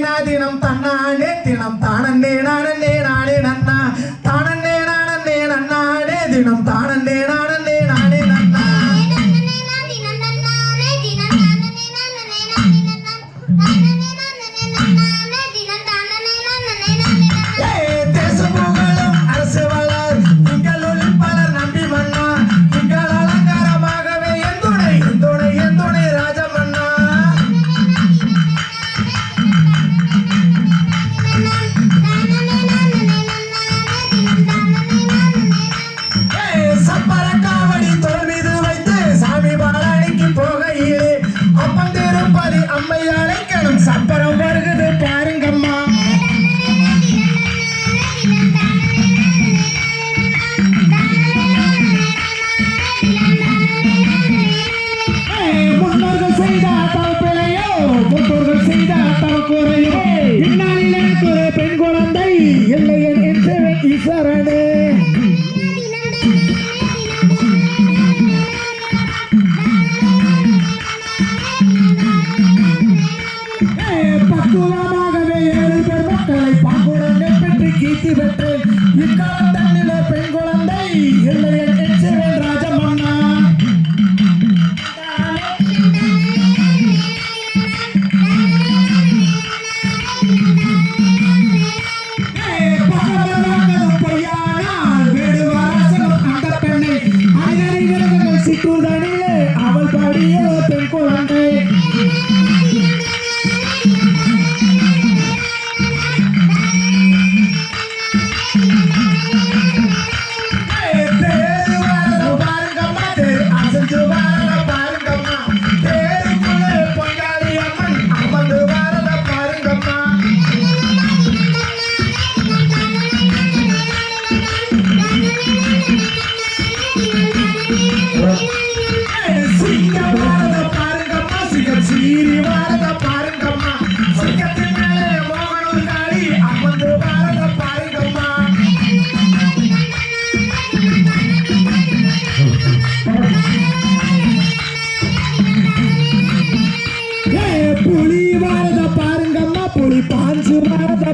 தினம். தன்னானே தினம். தானந்தே நானந்தே நானே நன்னா. தானந்தே நானந்தே நன்னானே தினம். தானந்தே நானந்தே நானே நன்னா. ஏ சரணே. ஈஸ்வரனே ஏழு பேர் மக்களை பாங்குடனே பெற்று கீர்த்தி பெற்று இக்காலம் தன்னிலே பெண் குழந்தை இல்லை しくだ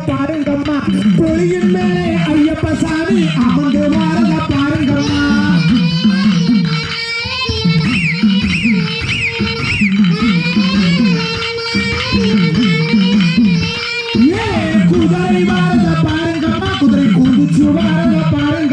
பாருங்கம்மா. புலியின் மேலே ஐயப்ப சாமி அமர்ந்து வாரத பாருங்கம்மா. குதிரை வாரத பாருங்கம்மா. குதிரை குதிச்சு வாரத பாருங்க.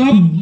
club.